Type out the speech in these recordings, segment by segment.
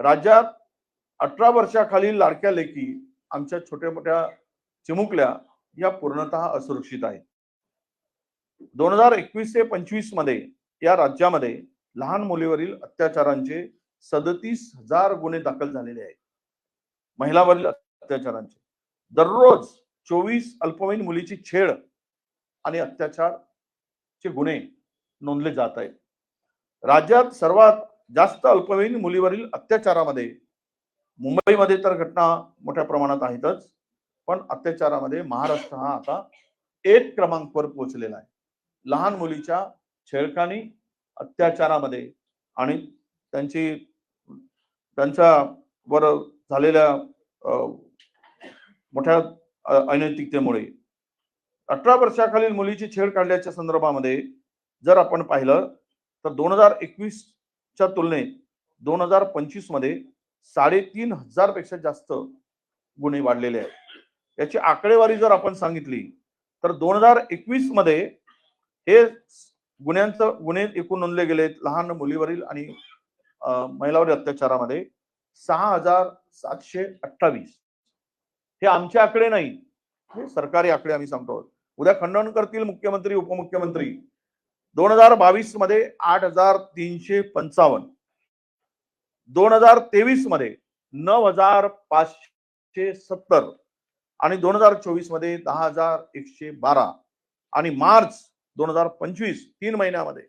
राज्यात अठरा वर्षाखालील लाडक्या लेकी आमच्या छोट्या मोठ्या चिमुकल्या या पूर्णतः असुरक्षित आहेत. दोन हजार एकवीस ते पंचवीसमध्ये या राज्यामध्ये लहान मुलीवरील अत्याचारांचे सदतीस हजार गुन्हे दाखल झालेले आहेत. महिलावरील अत्याचारांचे. दररोज चोवीस अल्पवयीन मुलीची छेड आणि अत्याचारचे गुन्हे नोंदले जात आहेत. राज्यात सर्वात जास्त अल्पवयीन मुलीवरील अत्याचारामध्ये. मुंबईमध्ये तर घटना मोठ्या प्रमाणात आहेतच पण अत्याचारामध्ये महाराष्ट्र हा आता एक क्रमांकवर पोहोचलेला आहे. लहान मुलीच्या छेडखानी अत्याचारामध्ये आणि त्यांची त्यांच्या वर झालेल्या अं, मोठ्या अनैतिकतेमुळे. अठरा वर्षाखालील मुलीची छेड काढल्याच्या संदर्भामध्ये जर आपण पाहिलं तर दोन हजार एकवीस च्या तुलनेत दोन हजार पंचवीसमध्ये साडेतीन हजारपेक्षा जास्त गुन्हे वाढलेले आहेत. याची आकडेवारी जर आपण सांगितली तर दोन हजार एकवीसमध्ये हे गुन्ह्यांचं गुन्हे एकूण नोंदले गेलेत लहान मुलीवरील आणि महिलावरील अत्याचारामध्ये सहा हजार सातशे अठ्ठावीस. हे आमचे आकडे नाही. हे सरकारी आकडे आम्ही सांगतो आहोत. उद्या खंडन करतील मुख्यमंत्री उपमुख्यमंत्री. दोन हजार बावीसमध्ये आठ हजार तीनशे पंचावन्न. दोन हजार तेवीसमध्ये नऊ हजार पाचशे सत्तर. आणि दोन हजार चोवीसमध्ये दहा हजार एकशे बारा. आणि मार्च दोन हजार पंचवीस तीन महिन्यामध्ये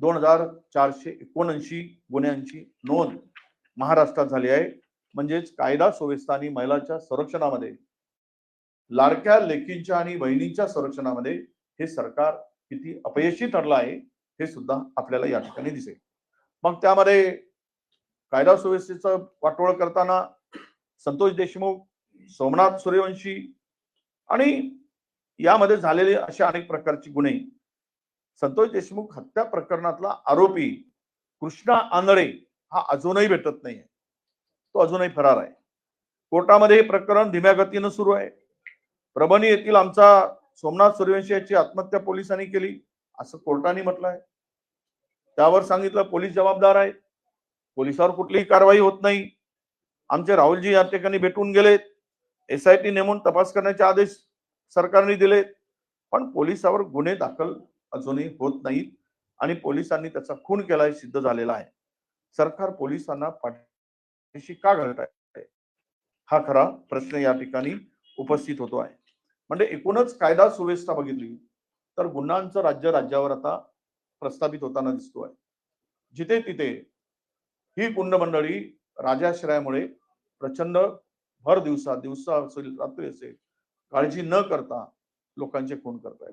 दोन हजार चारशे एकोणऐंशी गुन्ह्यांची नोंद महाराष्ट्रात झाली आहे. म्हणजेच कायदा सुव्यवस्था आणि महिलांच्या संरक्षणामध्ये लाडक्या लेकींच्या आणि बहिणींच्या संरक्षणामध्ये हे सरकार किती अपयशी ठरलं आहे हे सुद्धा आपल्याला या ठिकाणी दिसेल. मग त्यामध्ये कायदा सुव्यवस्थेचं वाटोळ करताना संतोष देशमुख सोमनाथ सूर्यवंशी आणि यामध्ये झालेले असे अनेक प्रकारचे गुन्हे. संतोष देशमुख हत्या प्रकरणातला आरोपी कृष्णा आंधळे हा अजूनही भेटत नाही तो अजूनही फरार आहे. कोर्टामध्ये हे प्रकरण धीम्या गतीनं सुरू आहे. परभणी येथील आमचा सोमनाथ सूर्यवंशी याची आत्महत्या पोलिसांनी केली असं कोर्टाने म्हटलं आहे त्यावर सांगितलं पोलीस जबाबदार आहे पोलिसावर कुठलीही कारवाई होत नाही. आमचे राहुलजी या ठिकाणी भेटून गेलेत. एस आय टी नेमून तपास करण्याचे आदेश सरकारने दिलेत. पण पोलिसावर गुन्हे दाखल अजूनही होत नाहीत आणि पोलिसांनी त्याचा खून केला सिद्ध झालेला आहे. सरकार पोलिसांना पाठीशी का घालत आहे? हा खरा प्रश्न या ठिकाणी उपस्थित होतो आहे. म्हणजे एकूणच कायदा सुव्यवस्था बघितली तर गुन्ह्यांचं राज्य राज्यावर आता प्रस्थापित होताना दिसतोय. जिथे तिथे ही कुंड मंडळी राजाश्रयामुळे प्रचंड भर दिवसा दिवसा असेल रात्री असेल काळजी न करता लोकांचे खून करतायत.